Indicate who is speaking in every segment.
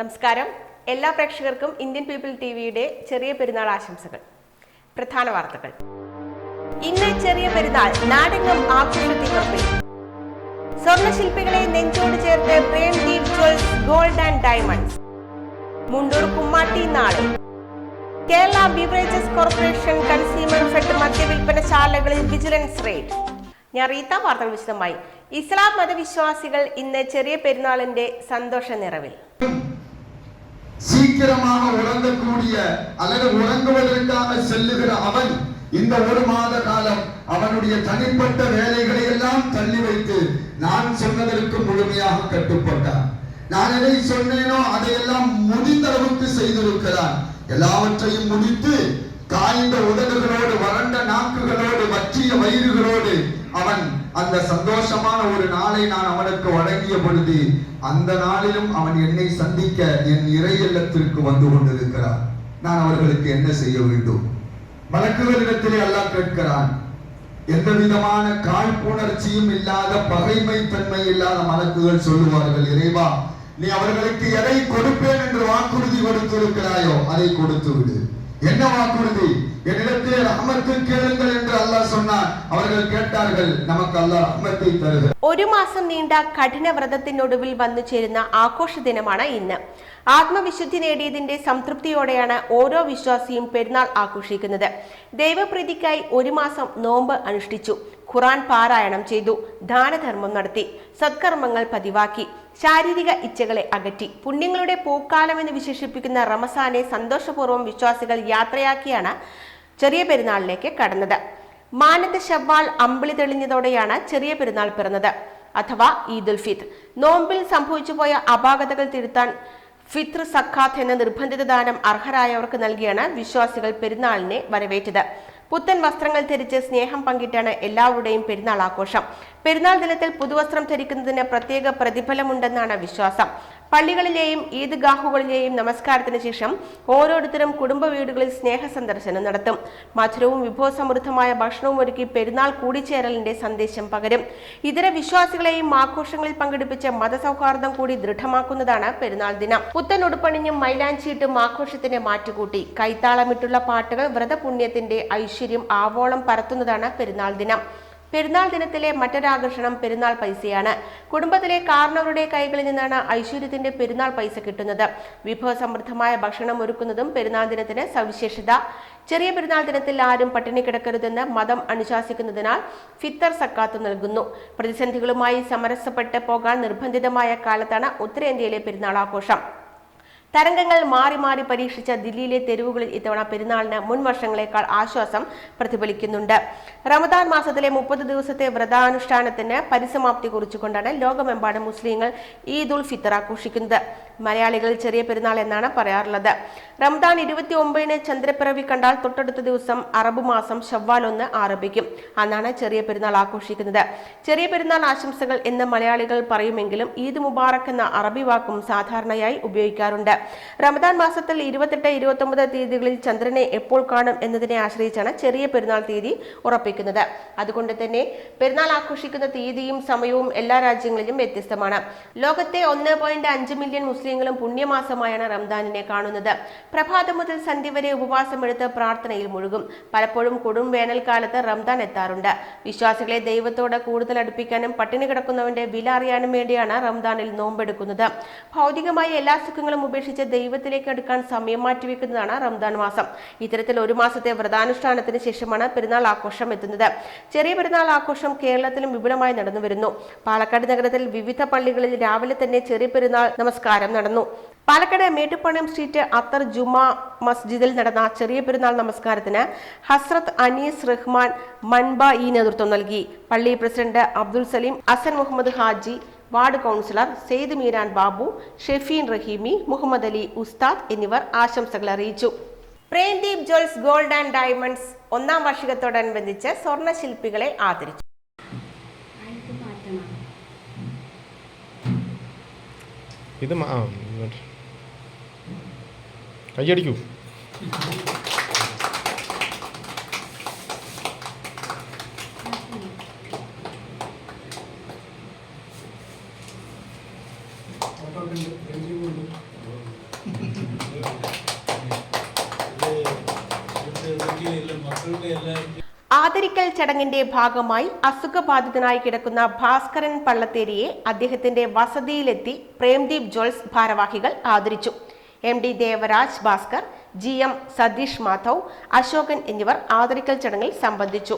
Speaker 1: നമസ്കാരം. എല്ലാ പ്രേക്ഷകർക്കും ഇന്ത്യൻ പീപ്പിൾ ടി വിയുടെ ചെറിയ പെരുന്നാൾ ആശംസകൾ. പ്രധാന വാർത്തകൾ. ഇന്ന് ചെറിയ പെരുന്നാൾ നാടെങ്ങും ആഘോഷത്തിനൊപ്പം. സ്വർണശില്പികളെ നെഞ്ചോട് ചേർത്ത് Premdeep gold and diamonds. Mundur Kummatti നാളെ Kerala beverages corporation consumer fed മദ്യവിൽപ്പനശാലകളിൽ vigilance raid ഞാൻ റീത്ത വാർത്തകൾ വിശദമായി ഇസ്ലാം മതവിശ്വാസികൾ ഇന്ന് ചെറിയ പെരുന്നാളിന്റെ സന്തോഷ നിറവിൽ
Speaker 2: சீக்கிரமாக உறங்கக்கூடிய அல்லது உறங்குவதற்காக செல்லுகிற அவன் இந்த ஒரு மாத காலம் அவனுடைய தனிப்பட்ட வேலைகளை எல்லாம் தள்ளி வைத்து நான் சொன்னதற்கு முழுமையாக கட்டுப்பட்டான் நான் எதை சொன்னேனோ அதையெல்லாம் முடிந்த அளவுக்கு செய்திருக்கிறான் எல்லாவற்றையும் முடித்து காய்ந்த உதடுகளோடு வறண்ட நாக்குகளோடு வற்றிய வயிறுகளோடு அவன் அந்த சந்தோஷமான ஒரு நாளை நான் அவனுக்கு வழங்கிய பொழுது அந்த நாளிலும் அவன் என்னை சந்திக்க என் இறை இல்லத்திற்கு வந்து கொண்டிருக்கிறான். நான் அவர்களுக்கு என்ன செய்ய வேண்டும்? வழக்குகளிடத்திலே அல்லாஹ் கேட்கிறான். எந்த விதமான காழ்ப்புணர்ச்சியும் இல்லாத பகைமை தன்மை இல்லாத மலக்குகள் சொல்லுவார்கள் இறைவா நீ அவர்களுக்கு எதை கொடுப்பேன் என்று வாக்குறுதி கொடுத்திருக்கிறாயோ அதை கொடுத்து விடு என்ன வாக்குறுதி என்னிடத்திலே ரஹமத்து கேளுங்கள் என்று அல்லாஹ் சொன்னான் அவர்கள் கேட்டார்கள் நமக்கு அல்லாஹ் ரஹமத்தை தருகிறார்
Speaker 1: ഒരു മാസം നീണ്ട കഠിന വ്രതത്തിനൊടുവിൽ വന്നു ചേരുന്ന ആഘോഷ ദിനമാണ് ഇന്ന് ആത്മവിശുദ്ധി നേടിയതിന്റെ സംതൃപ്തിയോടെയാണ് ഓരോ വിശ്വാസിയും പെരുന്നാൾ ആഘോഷിക്കുന്നത് ദൈവപ്രീതിക്കായി ഒരു മാസം നോമ്പ് അനുഷ്ഠിച്ചു ഖുറാൻ പാരായണം ചെയ്തു ദാനധർമ്മം നടത്തി സത്കർമ്മങ്ങൾ പതിവാക്കി ശാരീരിക ഇച്ഛകളെ അകറ്റി പുണ്യങ്ങളുടെ പൂക്കാലം എന്ന് വിശേഷിപ്പിക്കുന്ന റമസാനെ സന്തോഷപൂർവം വിശ്വാസികൾ യാത്രയാക്കിയാണ് ചെറിയ പെരുന്നാളിലേക്ക് കടന്നത്. മാനത്ത് ശവ്വാൽ അമ്പിളി തെളിഞ്ഞതോടെയാണ് ചെറിയ പെരുന്നാൾ പിറന്നത്. അഥവാ ഈദുൽ ഫിത്ർ. നോമ്പിൽ സംഭവിച്ചുപോയ അപാകതകൾ തിരുത്താൻ ഫിത്ർ സഖാത്ത് എന്ന നിർബന്ധിത ദാനം അർഹരായവർക്ക് നൽകിയാണ് വിശ്വാസികൾ പെരുന്നാളിനെ വരവേറ്റത്. പുത്തൻ വസ്ത്രങ്ങൾ ധരിച്ച് സ്നേഹം പങ്കിട്ടാണ് എല്ലാവരുടെയും പെരുന്നാൾ ആഘോഷം. പെരുന്നാൾ ദിനത്തിൽ പുതുവസ്ത്രം ധരിക്കുന്നതിന് പ്രത്യേക പ്രതിഫലമുണ്ടെന്നാണ് വിശ്വാസം. പള്ളികളിലെയും ഈദ്ഗാഹുകളിലെയും നമസ്കാരത്തിന് ശേഷം ഓരോരുത്തരും കുടുംബ വീടുകളിൽ സ്നേഹ സന്ദർശനം നടത്തും. മധുരവും വിഭവസമൃദ്ധമായ ഭക്ഷണവും ഒരുക്കി പെരുന്നാൾ കൂടിച്ചേരലിന്റെ സന്ദേശം പകരും. ഇതര വിശ്വാസികളെയും ആഘോഷങ്ങളിൽ പങ്കെടുപ്പിച്ച് മതസൗഹാർദ്ദം കൂടി ദൃഢമാക്കുന്നതാണ് പെരുന്നാൾ ദിനം. പുത്തൻ ഉടുപ്പണിഞ്ഞും മൈലാഞ്ചിയിട്ടും ആഘോഷത്തിന് മാറ്റുകൂട്ടി. കൈത്താളമിട്ടുള്ള പാട്ടുകൾ വ്രതപുണ്യത്തിന്റെ ഐശ്വര്യം ആവോളം പരത്തുന്നതാണ് പെരുന്നാൾ ദിനം. പെരുന്നാൾ ദിനത്തിലെ മറ്റൊരാകർഷണം പെരുന്നാൾ പൈസയാണ്. കുടുംബത്തിലെ കാരണവരുടെ കൈകളിൽ നിന്നാണ് ഐശ്വര്യത്തിന്റെ പെരുന്നാൾ പൈസ കിട്ടുന്നത്. വിഭവസമൃദ്ധമായ ഭക്ഷണം ഒരുക്കുന്നതും പെരുന്നാൾ ദിനത്തിന് സവിശേഷത. ചെറിയ പെരുന്നാൾ ദിനത്തിൽ ആരും പട്ടിണി കിടക്കരുതെന്ന് മതം അനുശാസിക്കുന്നതിനാൽ ഫിത്തർ സക്കാത്ത് നൽകുന്നു. പ്രതിസന്ധികളുമായി സമരസപ്പെട്ട് പോകാൻ നിർബന്ധിതമായ കാലത്താണ് ഉത്തരേന്ത്യയിലെ പെരുന്നാൾ ആഘോഷം. തരംഗങ്ങൾ മാറി മാറി പരീക്ഷിച്ച ദില്ലിയിലെ തെരുവുകളിൽ ഇത്തവണ പെരുന്നാളിന് മുൻ വർഷങ്ങളെക്കാൾ ആശ്വാസം പ്രതിഫലിക്കുന്നുണ്ട്. റമദാൻ മാസത്തിലെ മുപ്പത് ദിവസത്തെ വ്രതാനുഷ്ഠാനത്തിന് പരിസമാപ്തി കുറിച്ചുകൊണ്ടാണ് ലോകമെമ്പാടും മുസ്ലിങ്ങൾ ഈദ് ഉൽ ഫിത്തർ ആഘോഷിക്കുന്നത്. മലയാളികൾ ചെറിയ പെരുന്നാൾ എന്നാണ് പറയാറുള്ളത്. റംദാൻ ഇരുപത്തി ഒമ്പതിന് ചന്ദ്രപ്പിറവി കണ്ടാൽ തൊട്ടടുത്ത ദിവസം അറബ് മാസം ഷവ്വാൽ ഒന്ന് ആരംഭിക്കും. അന്നാണ് ചെറിയ പെരുന്നാൾ ആഘോഷിക്കുന്നത്. ചെറിയ പെരുന്നാൾ ആശംസകൾ എന്ന് മലയാളികൾ പറയുമെങ്കിലും ഈദ് മുബാറക് എന്ന അറബി വാക്കും സാധാരണയായി ഉപയോഗിക്കാറുണ്ട്. റമദാൻ മാസത്തിൽ ഇരുപത്തെട്ട് ഇരുപത്തൊമ്പത് തീയതികളിൽ ചന്ദ്രനെ എപ്പോൾ കാണും എന്നതിനെ ആശ്രയിച്ചാണ് ചെറിയ പെരുന്നാൾ തീയതി ഉറപ്പിക്കുന്നത്. അതുകൊണ്ട് തന്നെ പെരുന്നാൾ ആഘോഷിക്കുന്ന തീയതിയും സമയവും എല്ലാ രാജ്യങ്ങളിലും വ്യത്യസ്തമാണ്. ലോകത്തെ ഒന്ന് മില്യൺ മുസ്ലിം മുസ്ലിങ്ങളും പുണ്യമാസമായാണ് റംദാനിനെ കാണുന്നത്. പ്രഭാതം മുതൽ സന്ധ്യ വരെ ഉപവാസമെടുത്ത് പ്രാർത്ഥനയിൽ മുഴുകും. പലപ്പോഴും കൊടും വേനൽക്കാലത്ത് റംദാൻ എത്താറുണ്ട്. വിശ്വാസികളെ ദൈവത്തോട് കൂടുതൽ അടുപ്പിക്കാനും പട്ടിണി കിടക്കുന്നവന്റെ വില അറിയാനും വേണ്ടിയാണ് റംദാനിൽ നോമ്പെടുക്കുന്നത്. ഭൗതികമായ എല്ലാ സുഖങ്ങളും ഉപേക്ഷിച്ച് ദൈവത്തിലേക്ക് അടുക്കാൻ സമയം മാറ്റിവെക്കുന്നതാണ് റംദാൻ മാസം. ഇത്തരത്തിൽ ഒരു മാസത്തെ വ്രതാനുഷ്ഠാനത്തിന് ശേഷമാണ് പെരുന്നാൾ ആഘോഷം എത്തുന്നത്. ചെറിയ പെരുന്നാൾ ആഘോഷം കേരളത്തിലും വിപുലമായി നടന്നു വരുന്നു പാലക്കാട് നഗരത്തിൽ വിവിധ പള്ളികളിൽ രാവിലെ തന്നെ ചെറിയ പെരുന്നാൾ നമസ്കാരം നടന്നു. പാലക്കാട് മേട്ടുപ്പാളയം സ്ട്രീറ്റ് അത്തർ ജുമാ മസ്ജിദിൽ നടന്ന ചെറിയ പെരുന്നാൾ നമസ്കാരത്തിന് ഹസ്രത്ത് അനീസ് റഹ്മാൻ മൻബ ഈ നേതൃത്വം നൽകി. പള്ളി president Abdul Saleem Asan Muhammad Haji ward councillor Syed Meeran Babu Shefeen Raheemi Muhammad Ali Ustad എന്നിവർ ആശംസകൾ അറിയിച്ചു. Premdeep jewels gold and diamonds ഒന്നാം വാർഷികത്തോടനുബന്ധിച്ച് സ്വർണ ശില്പികളെ ആദരിച്ചു.
Speaker 3: ഇത് ആ ഇങ്ങോട്ട്.
Speaker 1: ആദരിക്കൽ ചടങ്ങിന്റെ ഭാഗമായി അസുഖബാധിതനായി കിടക്കുന്ന ഭാസ്കരൻ പള്ളത്തേരിയെ അദ്ദേഹത്തിന്റെ വസതിയിലെത്തി പ്രേംദീപ് ജോൾസ് ഭാരവാഹികൾ ആദരിച്ചു. M D Devaraj Bhaskar G M Satheesh Madhav Ashokan എന്നിവർ ആദരിക്കൽ ചടങ്ങിൽ സംബന്ധിച്ചു.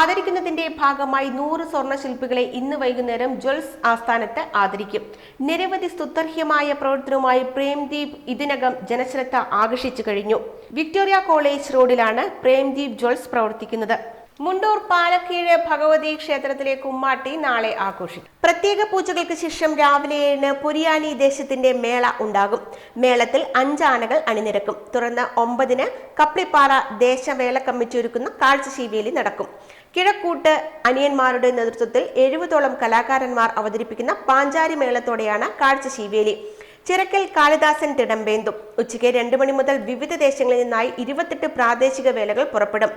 Speaker 1: ആദരിക്കുന്നതിന്റെ ഭാഗമായി നൂറ് സ്വർണ ശില്പികളെ ഇന്ന് വൈകുന്നേരം ജ്വൽസ് ആസ്ഥാനത്ത് ആദരിക്കും. നിരവധി സ്തുത്യർഹ്യമായ പ്രവർത്തനവുമായി പ്രേംദീപ് ഇതിനകം ജനശ്രദ്ധ ആകർഷിച്ചു കഴിഞ്ഞു. വിക്ടോറിയ കോളേജ് റോഡിലാണ് പ്രേംദീപ് ജ്വൽസ് പ്രവർത്തിക്കുന്നത്. മുണ്ടൂർ പാലക്കീഴ് ഭഗവതി ക്ഷേത്രത്തിലെ കുമ്മാട്ടി നാളെ ആഘോഷിക്കും. പ്രത്യേക പൂജകൾക്ക് ശേഷം രാവിലെ ഏഴിന് പുരിയാനി ദേശത്തിന്റെ മേള ഉണ്ടാകും. മേളത്തിൽ അഞ്ചാനകൾ അണിനിരക്കും. തുടർന്ന് ഒമ്പതിന് കപ്ലിപ്പാറ ദേശമേള കമ്മിറ്റി ഒരുക്കുന്ന കാഴ്ചശീവേലി നടക്കും. കിഴക്കൂട്ട് അനിയന്മാരുടെ നേതൃത്വത്തിൽ എഴുപതോളം കലാകാരന്മാർ അവതരിപ്പിക്കുന്ന പാഞ്ചാരി മേളത്തോടെയാണ് കാഴ്ചശീവേലി. ചിറക്കൽ കാളിദാസൻ തിടമ്പേന്തും. ഉച്ചയ്ക്ക് രണ്ട് മണി മുതൽ വിവിധ ദേശങ്ങളിൽ നിന്നായി ഇരുപത്തെട്ട് പ്രാദേശിക വേലകൾ പുറപ്പെടും.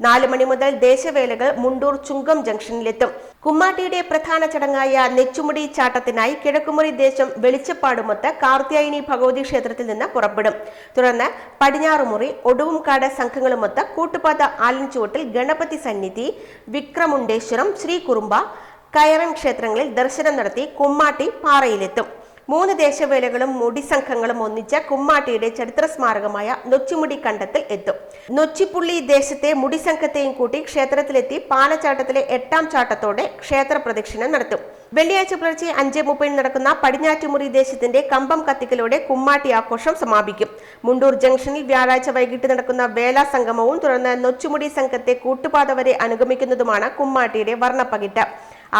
Speaker 1: നാല് മണി മുതൽ ദേശവേലകൾ മുണ്ടൂർ ചുങ്കം ജംഗ്ഷനിലെത്തും. കുമ്മാട്ടിയുടെ പ്രധാന ചടങ്ങായ നെച്ചുമുടി ചാട്ടത്തിനായി കിഴക്കുമുറി ദേശം വെളിച്ചപ്പാടുമൊത്ത് കാർത്തിയായിനി ഭഗവതി ക്ഷേത്രത്തിൽ നിന്ന് പുറപ്പെടും. തുടർന്ന് പടിഞ്ഞാറുമുറി ഒടുവുംകാട് സംഘങ്ങളുമൊത്ത് കൂട്ടുപാത ആലിൻചുവട്ടിൽ ഗണപതി സന്നിധി വിക്രമുണ്ടേശ്വരം ശ്രീ കുറുമ്പ കയറൻ ക്ഷേത്രങ്ങളിൽ ദർശനം നടത്തി കുമ്മാട്ടി പാറയിലെത്തും. മൂന്ന് ദേശവേലകളും മുടി സംഘങ്ങളും ഒന്നിച്ച കുമ്മാട്ടിയുടെ ചരിത്ര സ്മാരകമായ നൊച്ചിമുടി കണ്ടത്തിൽ എത്തും. നൊച്ചിപ്പുള്ളി ദേശത്തെ മുടി സംഘത്തെയും കൂട്ടി ക്ഷേത്രത്തിലെത്തി പാലച്ചാട്ടത്തിലെ എട്ടാം ചാട്ടത്തോടെ ക്ഷേത്ര പ്രദക്ഷിണം നടത്തും. വെള്ളിയാഴ്ച പുലർച്ചെ അഞ്ച് മുപ്പതിന് നടക്കുന്ന പടിഞ്ഞാറ്റുമുറി ദേശത്തിന്റെ കമ്പം കത്തിക്കലോടെ കുമ്മാട്ടി ആഘോഷം സമാപിക്കും. മുണ്ടൂർ ജംഗ്ഷനിൽ വ്യാഴാഴ്ച വൈകിട്ട് നടക്കുന്ന വേലാ സംഗമവും തുടർന്ന് നൊച്ചുമുടി സംഘത്തെ കൂട്ടുപാത വരെ അനുഗമിക്കുന്നതുമാണ് കുമ്മാട്ടിയുടെ വർണപ്പകിട്ട്.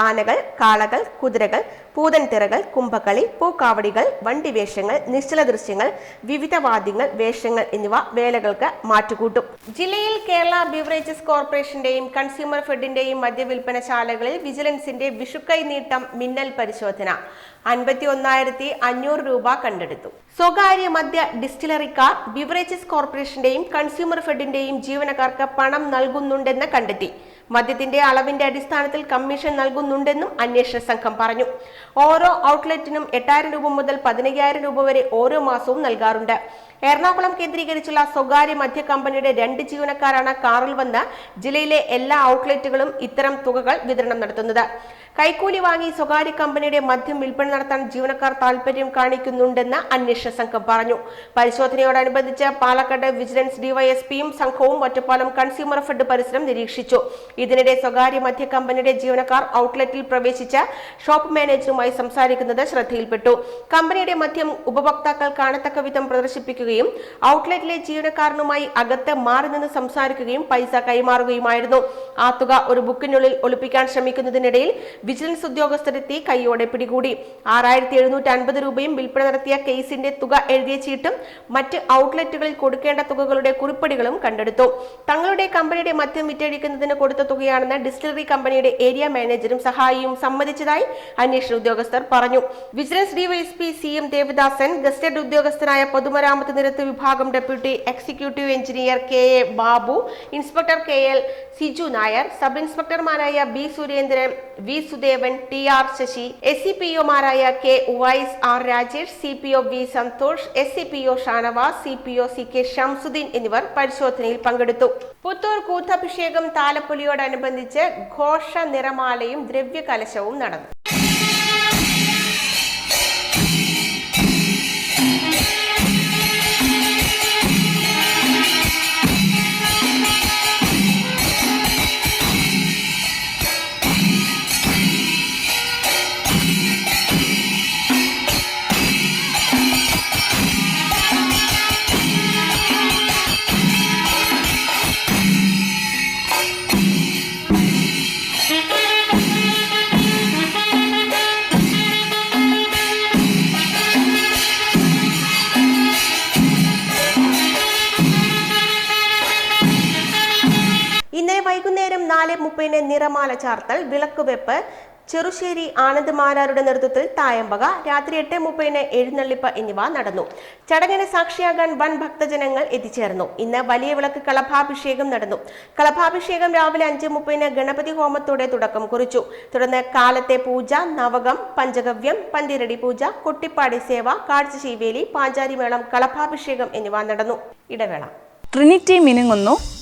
Speaker 1: ആനകൾ കാളകൾ കുതിരകൾ പൂതൻതിറകൾ കുംഭക്കളി പൂക്കാവടികൾ വണ്ടിവേഷങ്ങൾ നിശ്ചല ദൃശ്യങ്ങൾ വിവിധ വാദ്യങ്ങൾ വേഷങ്ങൾ എന്നിവ വേലകൾക്ക് മാറ്റുകൂട്ടും. ജില്ലയിൽ കേരള ബിവറേജസ് കോർപ്പറേഷന്റെയും കൺസ്യൂമർ ഫെഡിന്റെയും മദ്യവിൽപ്പന ശാലകളിൽ വിജിലൻസിന്റെ വിഷുക്കൈ നീട്ടം മിന്നൽ പരിശോധന അൻപത്തി ഒന്നായിരത്തി അഞ്ഞൂറ് രൂപ കണ്ടെടുത്തു. സ്വകാര്യ മദ്യ ഡിസ്റ്റിലറിക്കാർ ബിവറേജസ് കോർപ്പറേഷന്റെയും കൺസ്യൂമർ ഫെഡിന്റെയും ജീവനക്കാർക്ക് പണം നൽകുന്നുണ്ടെന്ന് കണ്ടെത്തി. മദ്യത്തിന്റെ അളവിന്റെ അടിസ്ഥാനത്തിൽ കമ്മീഷൻ നൽകുന്നുണ്ടെന്നും അന്വേഷണ സംഘം പറഞ്ഞു. ഓരോ ഔട്ട്ലെറ്റിനും എട്ടായിരം രൂപ മുതൽ പതിനയ്യായിരം രൂപ വരെ ഓരോ മാസവും നൽകാറുണ്ട്. എറണാകുളം കേന്ദ്രീകരിച്ചുള്ള സ്വകാര്യ മദ്യ കമ്പനിയുടെ രണ്ട് ജീവനക്കാരാണ് കാറിൽ വന്ന് ജില്ലയിലെ എല്ലാ ഔട്ട്ലെറ്റുകളും ഇത്തരം തുകകൾ വിതരണം നടത്തുന്നത്. കൈക്കൂലി വാങ്ങി സ്വകാര്യ കമ്പനിയുടെ മദ്യം വിൽപ്പന നടത്താൻ ജീവനക്കാർ താൽപര്യം കാണിക്കുന്നുണ്ടെന്ന് അന്വേഷണ സംഘം പറഞ്ഞു. പരിശോധനയോടനുബന്ധിച്ച് പാലക്കാട് വിജിലൻസ് ഡിവൈഎസ്പിയും സംഘവും ഒറ്റപ്പാലം കൺസ്യൂമർ ഫെഡ് പരിസരം നിരീക്ഷിച്ചു. ഇതിനിടെ സ്വകാര്യ മദ്യ കമ്പനിയുടെ ജീവനക്കാർ ഔട്ട്ലെറ്റിൽ പ്രവേശിച്ച ഷോപ്പ് മാനേജറുമായി സംസാരിക്കുന്നത് ശ്രദ്ധയിൽപ്പെട്ടു. കമ്പനിയുടെ മദ്യം ഉപഭോക്താക്കൾ കാണത്തക്ക വിധം ഔട്ട്ലെറ്റിലെ ജീവനക്കാരനുമായി അകത്ത് മാറി നിന്ന് സംസാരിക്കുകയും പൈസ കൈമാറുകയുമായിരുന്നു. ആ തുക ഒരു ബുക്കിനുള്ളിൽ ഒളിപ്പിക്കാൻ ശ്രമിക്കുന്നതിനിടയിൽ വിജിലൻസ് ഉദ്യോഗസ്ഥരെത്തി കൈയോടെ പിടികൂടി. ആറായിരത്തി എഴുന്നൂറ്റി അൻപത് രൂപയും വിൽപ്പന നടത്തിയ കേസിന്റെ തുക എഴുതിയ ചീട്ടും മറ്റ് ഔട്ട്ലെറ്റുകളിൽ കൊടുക്കേണ്ട തുകകളുടെ കുറിപ്പടികളും കണ്ടെടുത്തു. തങ്ങളുടെ കമ്പനിയുടെ മദ്യം വിറ്റഴിക്കുന്നതിന് കൊടുത്ത തുകയാണെന്ന് ഡിസ്റ്റിലറി കമ്പനിയുടെ ഏരിയ മാനേജറും സഹായിയും സമ്മതിച്ചതായി അന്വേഷണ ഉദ്യോഗസ്ഥർ പറഞ്ഞു. Vigilance DYSP C M Devadasan gazetted ഉദ്യോഗസ്ഥനായ പൊതുമരാമത്ത് നിരത്ത് വിഭാഗം deputy executive engineer K A Babu inspector K L Siju Nair sub ഇൻസ്പെക്ടർമാരായ B Surendran V Sudevan T R Sasi S C P ഒമാരായ K Uvais R Rajesh C P O V Santhosh S C P O Shanavas C P O C K Shamsuddin എന്നിവർ പരിശോധനയിൽ പങ്കെടുത്തു. പുത്തൂർ കൂത്തഭിഷേകം താലപ്പൊലിയോടനുബന്ധിച്ച് ഘോഷ നിറമാലയും ദ്രവ്യകലശവും നടന്നു. നിറമാല ചാർത്തൽ വിളക്കുവെപ്പ് ചെറുശ്ശേരി ആനന്ദ്മാരാരുടെ നേതൃത്വത്തിൽ തായമ്പക രാത്രി എട്ട് മുപ്പതിന് എഴുന്നള്ളിപ്പ് എന്നിവ നടന്നു. ചടങ്ങിന് സാക്ഷിയാകാൻ വൻ ഭക്തജനങ്ങൾ എത്തിച്ചേർന്നു. ഇന്ന് വലിയ വിളക്ക് കളഭാഭിഷേകം നടന്നു. കളഭാഭിഷേകം രാവിലെ അഞ്ച് മുപ്പതിന് ഗണപതി ഹോമത്തോടെ തുടക്കം കുറിച്ചു. തുടർന്ന് കാലത്തെ പൂജ നവകം പഞ്ചഗവ്യം പന്തിരടി പൂജ കൊട്ടിപ്പാടി സേവ കാഴ്ചശീവേലി പാഞ്ചാരിമേളം കളഭാഭിഷേകം എന്നിവ നടന്നു. ഇടവേള.
Speaker 4: ട്രിനിറ്റി മിനുങ്ങുന്നു.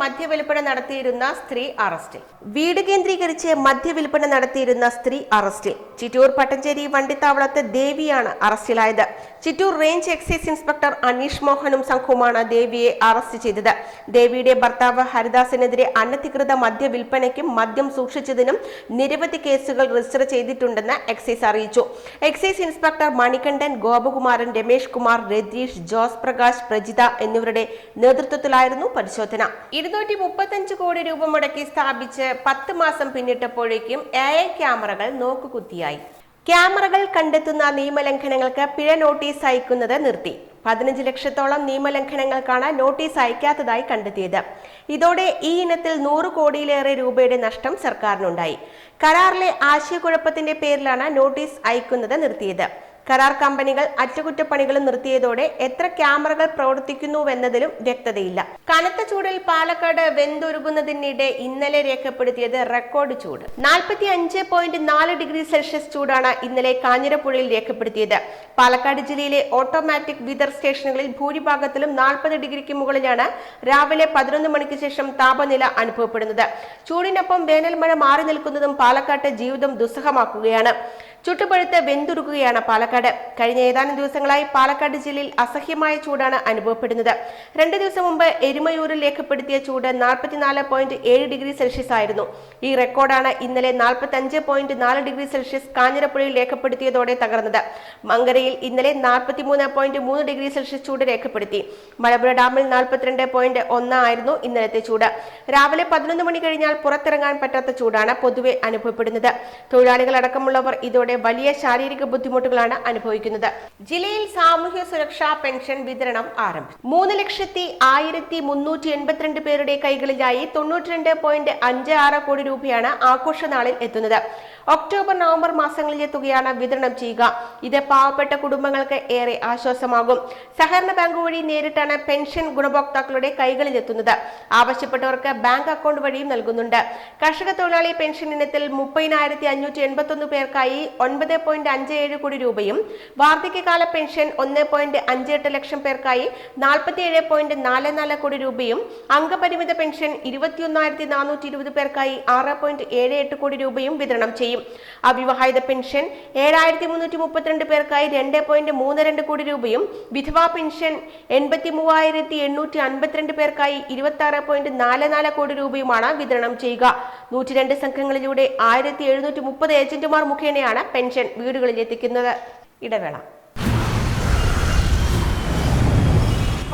Speaker 1: മദ്യവിൽപ്പന നടത്തിയിരുന്ന സ്ത്രീ അറസ്റ്റിൽ. വീട് കേന്ദ്രീകരിച്ച് മദ്യവിൽപ്പന നടത്തിയിരുന്ന സ്ത്രീ അറസ്റ്റിൽ. ചിറ്റൂർ പട്ടഞ്ചേരി വണ്ടിത്താവളത്ത് ദേവിയാണ് അറസ്റ്റിലായത്. Chittur range excise inspector Aneesh മോഹനും സംഘവുമാണ് ദേവിയെ അറസ്റ്റ് ചെയ്തത്. ദേവിയുടെ ഭർത്താവ് ഹരിദാസിനെതിരെ അനധികൃത മദ്യ വിൽപ്പനയ്ക്കും മദ്യം സൂക്ഷിച്ചതിനും നിരവധി കേസുകൾ രജിസ്റ്റർ ചെയ്തിട്ടുണ്ടെന്ന് എക്സൈസ് അറിയിച്ചു. എക്സൈസ് ഇൻസ്പെക്ടർ മണികണ്ഠൻ ഗോപകുമാരൻ രമേഷ് കുമാർ രതീഷ് ജോസ് പ്രകാശ് പ്രജിത എന്നിവരുടെ നേതൃത്വത്തിലായിരുന്നു പരിശോധന. ഇരുന്നൂറ്റി മുപ്പത്തഞ്ച് കോടി രൂപ മുടക്കി സ്ഥാപിച്ച് പത്ത് മാസം പിന്നിട്ടപ്പോഴേക്കും എ ഐ ക്യാമറകൾ നോക്കുകുത്തിയായി. ക്യാമറകൾ കണ്ടെത്തുന്ന നിയമലംഘനങ്ങൾക്ക് പിഴ നോട്ടീസ് അയക്കുന്നത് നിർത്തി. പതിനഞ്ച് ലക്ഷത്തോളം നിയമലംഘനങ്ങൾക്കാണ് നോട്ടീസ് അയക്കാത്തതായി കണ്ടെത്തിയത്. ഇതോടെ ഈ ഇനത്തിൽ നൂറ് കോടിയിലേറെ രൂപയുടെ നഷ്ടം സർക്കാരിനുണ്ടായി. കരാറിലെ ആശയക്കുഴപ്പത്തിന്റെ പേരിലാണ് നോട്ടീസ് അയക്കുന്നത് നിർത്തിയത്. കരാർ കമ്പനികൾ അറ്റകുറ്റപ്പണികളും നിർത്തിയതോടെ എത്ര ക്യാമറകൾ പ്രവർത്തിക്കുന്നുവെന്നതിലും വ്യക്തതയില്ല. കനത്ത ചൂടിൽ പാലക്കാട് വെന്തുരുകുന്നതിനിടെ ഇന്നലെ രേഖപ്പെടുത്തിയത് റെക്കോർഡ് ചൂട്. നാൽപ്പത്തി അഞ്ച് പോയിന്റ് നാല് ഡിഗ്രി സെൽഷ്യസ് ചൂടാണ് ഇന്നലെ കാഞ്ഞിരപ്പുഴയിൽ രേഖപ്പെടുത്തിയത്. പാലക്കാട് ജില്ലയിലെ ഓട്ടോമാറ്റിക് വിതർ സ്റ്റേഷനുകളിൽ ഭൂരിഭാഗത്തിലും നാൽപ്പത് ഡിഗ്രിക്ക് മുകളിലാണ് രാവിലെ പതിനൊന്ന് മണിക്ക് ശേഷം താപനില അനുഭവപ്പെടുന്നത്. ചൂടിനൊപ്പം വേനൽ മഴ മാറി നിൽക്കുന്നതും പാലക്കാട്ട് ജീവിതം ദുസ്സഹമാക്കുകയാണ്. ചുട്ടുപഴുത്ത് വെന്തുരുകുകയാണ് പാലക്കാട്. കഴിഞ്ഞ ഏതാനും ദിവസങ്ങളായി പാലക്കാട് ജില്ലയിൽ അസഹ്യമായ ചൂടാണ് അനുഭവപ്പെടുന്നത്. രണ്ട് ദിവസം മുമ്പ് എരുമയൂരിൽ രേഖപ്പെടുത്തിയ ചൂട് നാൽപ്പത്തിനാല് പോയിന്റ് ഏഴ് ഡിഗ്രി സെൽഷ്യസ് ആയിരുന്നു. ഈ റെക്കോർഡാണ് ഇന്നലെ നാൽപ്പത്തി അഞ്ച് പോയിന്റ് നാല് ഡിഗ്രി സെൽഷ്യസ് കാഞ്ഞിരപ്പുഴയിൽ രേഖപ്പെടുത്തിയതോടെ തകർന്നത്. മങ്കരയിൽ ഇന്നലെ നാൽപ്പത്തിമൂന്ന് പോയിന്റ് മൂന്ന് ഡിഗ്രി സെൽഷ്യസ് ചൂട് രേഖപ്പെടുത്തി. മലമ്പുഴ ഡാമിൽ നാൽപ്പത്തിരണ്ട് പോയിന്റ് ഒന്ന് ആയിരുന്നു ഇന്നലത്തെ ചൂട്. രാവിലെ പതിനൊന്ന് മണി കഴിഞ്ഞാൽ പുറത്തിറങ്ങാൻ പറ്റാത്ത ചൂടാണ് പൊതുവെ അനുഭവപ്പെടുന്നത്. തൊഴിലാളികൾ അടക്കമുള്ളവർ ഇതോടെ വലിയ ശാരീരിക ബുദ്ധിമുട്ടുകളാണ് അനുഭവിക്കുന്നത്. ജില്ലയിൽ സാമൂഹ്യ സുരക്ഷാ പെൻഷൻ വിതരണം ആരംഭിച്ചു. മൂന്ന് ലക്ഷത്തി ആയിരത്തി മുന്നൂറ്റി എൺപത്തിരണ്ട് പേരുടെ കൈകളിലായി തൊണ്ണൂറ്റിരണ്ട് പോയിന്റ് അഞ്ച് ആറ് കോടി രൂപയാണ് ആഘോഷനാളിൽ എത്തുന്നത്. ഒക്ടോബർ നവംബർ മാസങ്ങളിലെ തുകയാണ് വിതരണം ചെയ്യുക. ഇത് പാവപ്പെട്ട കുടുംബങ്ങൾക്ക് ഏറെ ആശ്വാസമാകും. സഹകരണ ബാങ്ക് വഴി നേരിട്ടാണ് പെൻഷൻ ഗുണഭോക്താക്കളുടെ കൈകളിലെത്തുന്നത്. ആവശ്യപ്പെട്ടവർക്ക് ബാങ്ക് അക്കൗണ്ട് വഴിയും നൽകുന്നുണ്ട്. കർഷക തൊഴിലാളി പെൻഷൻ ഇനത്തിൽ മുപ്പതിനായിരത്തി അഞ്ഞൂറ്റി എൺപത്തി ഒന്ന് പേർക്കായി ഒൻപത് പോയിന്റ് അഞ്ച് ഏഴ് കോടി രൂപയും വാർദ്ധക്യകാല പെൻഷൻ ഒന്ന് പോയിന്റ് അഞ്ച് എട്ട് ലക്ഷം പേർക്കായി നാൽപ്പത്തി ഏഴ് പോയിന്റ് നാല് നാല് കോടി രൂപയും അംഗപരിമിത പെൻഷൻ ഇരുപത്തിയൊന്നായിരത്തി നാനൂറ്റി ഇരുപത് പേർക്കായി ആറ് പോയിന്റ് ഏഴ് എട്ട് കോടി രൂപയും വിതരണം ചെയ്യും. അവിവാഹിത പെൻഷൻ ഏഴായിരത്തി മുന്നൂറ്റി മുപ്പത്തിരണ്ട് പേർക്കായി രണ്ട് പോയിന്റ് മൂന്ന് രണ്ട് കോടി രൂപയും വിധവാ പെൻഷൻ എൺപത്തി മൂവായിരത്തി എണ്ണൂറ്റി അൻപത്തിരണ്ട് പേർക്കായി ഇരുപത്തി ആറ് പോയിന്റ് നാല് നാല് കോടി രൂപയുമാണ് വിതരണം ചെയ്യുക. നൂറ്റി രണ്ട് സംഘങ്ങളിലൂടെ ആയിരത്തി എഴുന്നൂറ്റി മുപ്പത് ഏജന്റുമാർ മുഖേനയാണ് പെൻഷൻ വീടുകളിൽ എത്തിക്കുന്നത് ഇടവേള.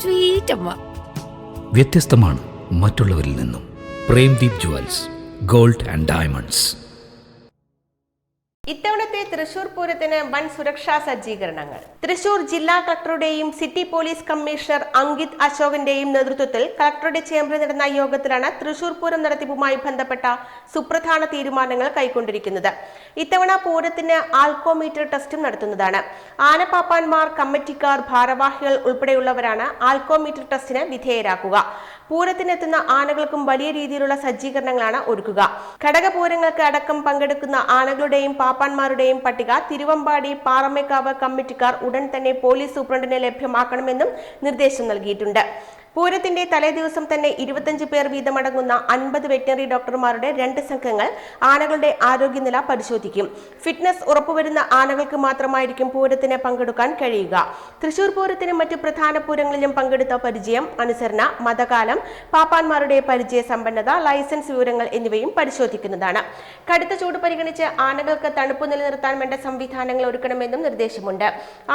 Speaker 5: സ്വീറ്റ് അമ്മ
Speaker 6: വ്യത്യസ്തമാണ് മറ്റുള്ളവരിൽ നിന്നും. Premdeep jewels gold and diamonds.
Speaker 1: ഇത്തവണത്തെ തൃശൂർ പൂരത്തിന് വൻ സുരക്ഷാ സജ്ജീകരണങ്ങൾ. തൃശൂർ ജില്ലാ കളക്ടറുടെയും സിറ്റി പോലീസ് കമ്മീഷണർ അങ്കിത് അശോകന്റെയും നേതൃത്വത്തിൽ കളക്ടറുടെ ചേംബറിൽ നടന്ന യോഗത്തിലാണ് തൃശൂർ പൂരം നടത്തിപ്പുമായി ബന്ധപ്പെട്ട സുപ്രധാന തീരുമാനങ്ങൾ കൈക്കൊണ്ടിരിക്കുന്നത്. ഇത്തവണ പൂരത്തിന് ആൽക്കോമീറ്റർ ടെസ്റ്റും നടത്തുന്നതാണ്. ആനപ്പാപ്പാന്മാർ കമ്മിറ്റിക്കാർ ഭാരവാഹികൾ ഉൾപ്പെടെയുള്ളവരാണ് ആൽക്കോമീറ്റർ ടെസ്റ്റിന് വിധേയരാക്കുക. പൂരത്തിനെത്തുന്ന ആനകൾക്കും വലിയ രീതിയിലുള്ള സജ്ജീകരണങ്ങളാണ് ഒരുക്കുക. ഘടകപൂരങ്ങൾക്ക് അടക്കം പങ്കെടുക്കുന്ന ആനകളുടെയും പാപ്പാന്മാരുടെയും പട്ടിക തിരുവമ്പാടി പാറമേക്കാവ് കമ്മിറ്റിക്കാർ ഉടൻ തന്നെ പോലീസ് സൂപ്രണ്ടിനെ ലഭ്യമാക്കണമെന്നും നിർദ്ദേശം നൽകിയിട്ടുണ്ട്. പൂരത്തിന്റെ തലേദിവസം തന്നെ ഇരുപത്തഞ്ച് പേർ വീതമടങ്ങുന്ന അൻപത് വെറ്റിനറി ഡോക്ടർമാരുടെ രണ്ട് സംഘങ്ങൾ ആനകളുടെ ആരോഗ്യനില പരിശോധിക്കും. ഫിറ്റ്നസ് ഉറപ്പുവരുന്ന ആനകൾക്ക് മാത്രമായിരിക്കും പൂരത്തിന് പങ്കെടുക്കാൻ കഴിയുക. തൃശൂർ പൂരത്തിനും മറ്റു പ്രധാന പൂരങ്ങളിലും പങ്കെടുത്ത പരിചയം അനുസരണ മതകാലം പാപ്പാന്മാരുടെ പരിചയ സമ്പന്നത ലൈസൻസ് വിവരങ്ങൾ എന്നിവയും പരിശോധിക്കുന്നതാണ്. കടുത്ത ചൂട് പരിഗണിച്ച് ആനകൾക്ക് തണുപ്പ് നിലനിർത്താൻ വേണ്ട സംവിധാനങ്ങൾ ഒരുക്കണമെന്നും നിർദ്ദേശമുണ്ട്.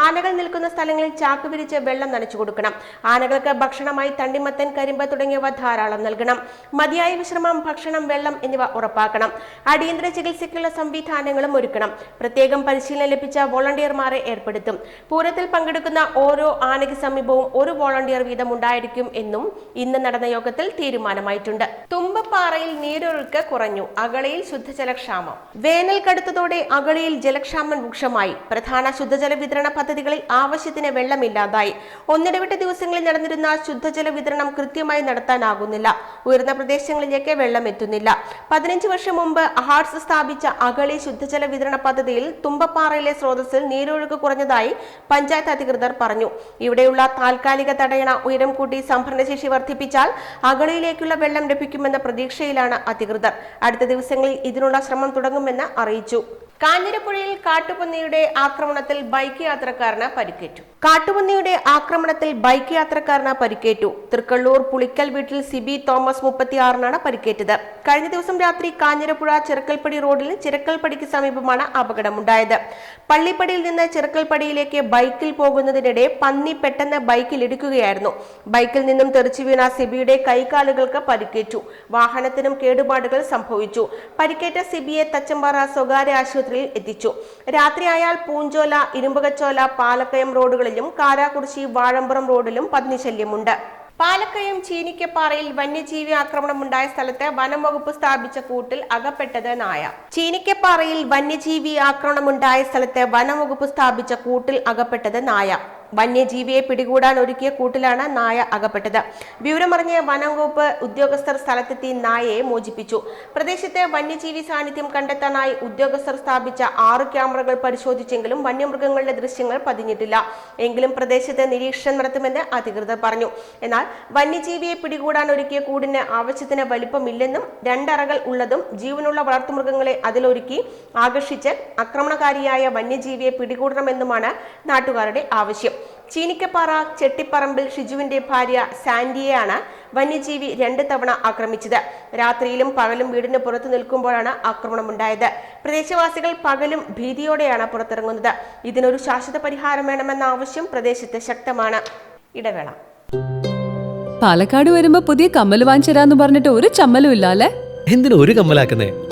Speaker 1: ആനകൾ നിൽക്കുന്ന സ്ഥലങ്ങളിൽ ചാക്ക് വിരിച്ച് വെള്ളം നനച്ചു കൊടുക്കണം ആനകൾക്ക് ഭക്ഷണമായി തണ്ണിമത്തൻ കരിമ്പ് തുടങ്ങിയവ ധാരാളം നൽകണം. മതിയായ വിശ്രമം ഭക്ഷണം വെള്ളം എന്നിവ ഉറപ്പാക്കണം. അടിയന്തര ചികിത്സയ്ക്കുള്ള സംവിധാനങ്ങളും ഒരുക്കണം. പ്രത്യേകം പരിശീലനം ലഭിച്ച വോളണ്ടിയർമാരെ ഏർപ്പെടുത്തും. പൂരത്തിൽ പങ്കെടുക്കുന്ന ഓരോ ആനയ്ക്ക് സമീപവും ഒരു വോളണ്ടിയർ വീതം ഉണ്ടായിരിക്കും എന്നും ഇന്ന് നടന്ന യോഗത്തിൽ തീരുമാനമായിട്ടുണ്ട്. തുമ്പപ്പാറയിൽ നീരൊഴുക്ക് കുറഞ്ഞു. അകളയിൽ ശുദ്ധജലക്ഷാമം വേനൽ കടുത്തതോടെ അകളയിൽ ജലക്ഷാമം രൂക്ഷമായി. പ്രധാന ശുദ്ധജല വിതരണ പദ്ധതികളിൽ ആവശ്യത്തിന് വെള്ളമില്ലാതായി. ഒന്നിടവിട്ട ദിവസങ്ങളിൽ നടന്നിരുന്ന ശുദ്ധജല വിതരണം കൃത്യമായി നടത്താനാകുന്നില്ല. ഉയർന്ന പ്രദേശങ്ങളിലേക്ക് വെള്ളം എത്തുന്നില്ല. പതിനഞ്ച് വർഷം മുമ്പ് ഹാർട്സ് സ്ഥാപിച്ച അഗളി ശുദ്ധജല വിതരണ പദ്ധതിയിൽ തുമ്പപ്പാറയിലെ സ്രോതസ്സിൽ നീരൊഴുക്ക് കുറഞ്ഞതായി പഞ്ചായത്ത് അധികൃതർ പറഞ്ഞു. ഇവിടെയുള്ള താൽക്കാലിക തടയണ ഉയരം കൂട്ടി സംഭരണശേഷി വർദ്ധിപ്പിച്ചാൽ അഗളിയിലേക്കുള്ള വെള്ളം ലഭിക്കുമെന്ന പ്രതീക്ഷയിലാണ് അധികൃതർ. അടുത്ത ദിവസങ്ങളിൽ ഇതിനുള്ള ശ്രമം തുടങ്ങുമെന്ന് അറിയിച്ചു. കാഞ്ഞിരപ്പുഴയിൽ കാട്ടുപന്നിയുടെ ആക്രമണത്തിൽ ബൈക്ക് യാത്രക്കാരന് പരിക്കേറ്റു. കാട്ടുപന്നിയുടെ ആക്രമണത്തിൽ ബൈക്ക് യാത്രക്കാരന് പരിക്കേറ്റു. തൃക്കള്ളൂർ പുളിക്കൽ വീട്ടിൽ സിബി തോമസ് മുപ്പത്തിയാറിനാണ് പരിക്കേറ്റത്. കഴിഞ്ഞ ദിവസം രാത്രി കാഞ്ഞിരപ്പുഴ ചിറക്കൽപ്പടി റോഡിൽ ചിറക്കൽപ്പടിക്ക് സമീപമാണ് അപകടമുണ്ടായത്. പള്ളിപ്പടിയിൽ നിന്ന് ചിറക്കൽപ്പടിയിലേക്ക് ബൈക്കിൽ പോകുന്നതിനിടെ പന്നി പെട്ടെന്ന് ബൈക്കിൽ ഇടിക്കുകയായിരുന്നു. ബൈക്കിൽ നിന്നും തെറിച്ചു വീണ സിബിയുടെ കൈകാലുകൾക്ക് പരിക്കേറ്റു. വാഹനത്തിനും കേടുപാടുകൾ സംഭവിച്ചു. പരിക്കേറ്റ സിബിയെ തച്ചമ്പാറ സ്വകാര്യ ആശുപത്രിയിൽ എത്തിച്ചു. രാത്രിയായാൽ പൂഞ്ചോല ഇരുമ്പകച്ചോല പാലക്കയം റോഡുകളിലും കാരാകുറിശി വാഴമ്പുറം റോഡിലും പന്നിശല്യമുണ്ട് പാലക്കയം ചീനിക്കപ്പാറയിൽ വന്യജീവി ആക്രമണമുണ്ടായ സ്ഥലത്ത് വനം വകുപ്പ് സ്ഥാപിച്ച കൂട്ടിൽ അകപ്പെട്ടത് നായ. ചീനിക്കപ്പാറയിൽ വന്യജീവി ആക്രമണമുണ്ടായ സ്ഥലത്ത് വനം വകുപ്പ് സ്ഥാപിച്ച കൂട്ടിൽ അകപ്പെട്ടത് നായ. വന്യജീവിയെ പിടികൂടാൻ ഒരുക്കിയ കൂട്ടിലാണ് നായ അകപ്പെട്ടത്. വിവരമറിഞ്ഞ് വനംവകുപ്പ് ഉദ്യോഗസ്ഥർ സ്ഥലത്തെത്തി നായയെ മോചിപ്പിച്ചു. പ്രദേശത്ത് വന്യജീവി സാന്നിധ്യം കണ്ടെത്താനായി ഉദ്യോഗസ്ഥർ സ്ഥാപിച്ച ആറ് ക്യാമറകൾ പരിശോധിച്ചെങ്കിലും വന്യമൃഗങ്ങളുടെ ദൃശ്യങ്ങൾ പതിഞ്ഞിട്ടില്ല. എങ്കിലും പ്രദേശത്ത് നിരീക്ഷണം നടത്തുമെന്ന് അധികൃതർ പറഞ്ഞു. എന്നാൽ വന്യജീവിയെ പിടികൂടാൻ ഒരുക്കിയ കൂടിന് ആവശ്യത്തിന് വലിപ്പമില്ലെന്നും രണ്ടറകൾ ഉള്ളതും ജീവനുള്ള വളർത്തുമൃഗങ്ങളെ അതിലൊരുക്കി ആകർഷിച്ച് ആക്രമണകാരിയായ വന്യജീവിയെ പിടികൂടണമെന്നുമാണ് നാട്ടുകാരുടെ ആവശ്യം. ചീനിക്കപ്പാറ ചെട്ടിപ്പറമ്പിൽ ഷിജുവിന്റെ ഭാര്യ സാൻഡിയെയാണ് വന്യജീവി രണ്ട് തവണ ആക്രമിച്ചത്. രാത്രിയിലും പകലും വീടിന് പുറത്തു നിൽക്കുമ്പോഴാണ് ആക്രമണമുണ്ടായത്. പ്രദേശവാസികൾ പകലും ഭീതിയോടെയാണ് പുറത്തിറങ്ങുന്നത്. ഇതിനൊരു ശാശ്വത പരിഹാരം വേണമെന്ന ആവശ്യം പ്രദേശത്ത് ശക്തമാണ്. ഇടവേള.
Speaker 7: പാലക്കാട് വരുമ്പോ പുതിയ കമ്മൽ വാങ്ങിച്ചരാന്ന് പറഞ്ഞിട്ട് ഒരു ചമ്മലും ഇല്ല അല്ലേ
Speaker 8: എന്തിനു ഒരു കമ്മലാക്കുന്നേ?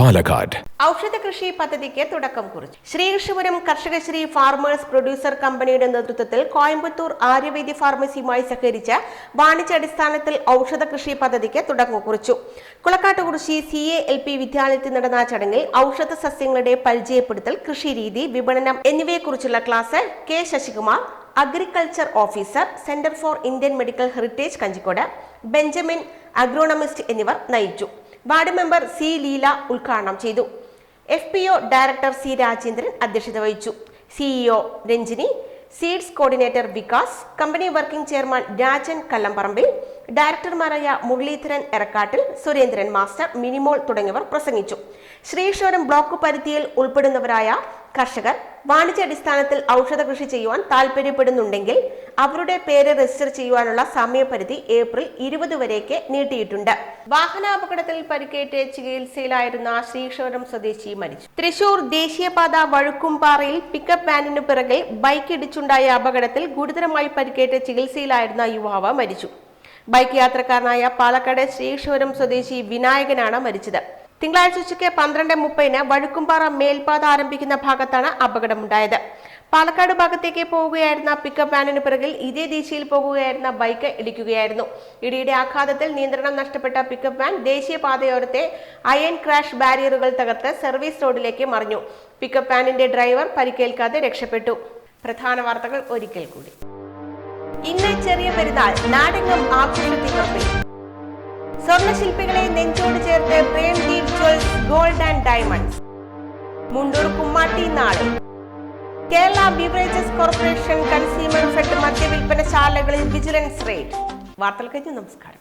Speaker 9: Palakkad.
Speaker 1: ഔഷധ കൃഷി പദ്ധതിക്ക് തുടക്കം കുറിച്ചു. ശ്രീകൃഷ്ണപുരം കർഷകശ്രീ ഫാർമേഴ്സ് പ്രൊഡ്യൂസർ കമ്പനിയുടെ നേതൃത്വത്തിൽ കോയമ്പത്തൂർ ആര്യവേദി ഫാർമസിയുമായി സഹകരിച്ച് വാണിജ്യാടിസ്ഥാനത്തിൽ ഔഷധ കൃഷി പദ്ധതിക്ക് തുടക്കം കുറിച്ചു. Kulakkattukurissi C A L P വിദ്യാലയത്തിൽ നടന്ന ചടങ്ങിൽ ഔഷധ സസ്യങ്ങളുടെ പരിചയപ്പെടുത്തൽ കൃഷിരീതി വിപണനം എന്നിവയെക്കുറിച്ചുള്ള class K Sasikumar agriculture officer centre for Indian medical heritage Kanjikode Benjamin agronomist എന്നിവർ നയിച്ചു. വാർഡ് മെമ്പർ സി ലീല ഉദ്ഘാടനം ചെയ്തു. F P O director C Rajendran അധ്യക്ഷത വഹിച്ചു. CEO Ranjini seeds coordinator Vikas company working chairman Rajan Kallamparambil ഡയറക്ടർമാരായ Muraleedharan Erakkattil Surendran master Minimol തുടങ്ങിയവർ പ്രസംഗിച്ചു. ശ്രീശ്വരം block പരിധിയിൽ ഉൾപ്പെടുന്നവരായ കർഷകർ വാണിജ്യാടിസ്ഥാനത്തിൽ ഔഷധ കൃഷി ചെയ്യുവാൻ താല്പര്യപ്പെടുന്നുണ്ടെങ്കിൽ അവരുടെ പേര് രജിസ്റ്റർ ചെയ്യുവാനുള്ള സമയപരിധി ഏപ്രിൽ ഇരുപത് വരേക്ക് നീട്ടിയിട്ടുണ്ട്. വാഹനാപകടത്തിൽ പരിക്കേറ്റ് ചികിത്സയിലായിരുന്ന ശ്രീശ്വരം സ്വദേശി മരിച്ചു. തൃശൂർ ദേശീയപാത വഴുക്കുംപാറയിൽ പിക്കപ്പ് വാനിനു പിറകിൽ ബൈക്ക് ഇടിച്ചുണ്ടായ അപകടത്തിൽ ഗുരുതരമായി പരിക്കേറ്റ് ചികിത്സയിലായിരുന്ന യുവാവ് മരിച്ചു. ബൈക്ക് യാത്രക്കാരനായ പാലക്കാട് ശ്രീശ്വരം സ്വദേശി വിനായകനാണ് മരിച്ചത്. തിങ്കളാഴ്ച ഉച്ചയ്ക്ക് പന്ത്രണ്ട് മുപ്പതിന് വഴുക്കുംപാറ മേൽപാത ആരംഭിക്കുന്ന ഭാഗത്താണ് അപകടമുണ്ടായത്. പാലക്കാട് ഭാഗത്തേക്ക് പോവുകയായിരുന്ന പിക്കപ്പ് വാനിന് പിറകിൽ ഇതേ ദിശയിൽ പോകുകയായിരുന്ന ബൈക്ക് ഇടിക്കുകയായിരുന്നു. ഇടിയുടെ ആഘാതത്തിൽ നിയന്ത്രണം നഷ്ടപ്പെട്ട പിക്കപ്പ് വാൻ ദേശീയപാതയോരത്തെ അയൺ ക്രാഷ് ബാരിയറുകൾ തകർത്ത് സർവീസ് റോഡിലേക്ക് മറിഞ്ഞു. പിക്കപ്പ് വാനിന്റെ ഡ്രൈവർ പരിക്കേൽക്കാതെ രക്ഷപ്പെട്ടു. പ്രധാന വാർത്തകൾ ഒരിക്കൽ കൂടി. ഇന്ന് ചെറിയ പെരുന്നാൾ. നാടെങ്ങും ആഘോഷത്തിനൊപ്പം. സ്വർണശില്പികളെ നെഞ്ചോട് ചേർത്ത് Premdeep jewels gold and diamonds Mundur Kummatti നാട്. Kerala beverages corporation consumer fed മദ്യവിൽപ്പനശാലകളിൽ vigilance raid വാർത്തകൾ കഴിഞ്ഞു. നമസ്കാരം.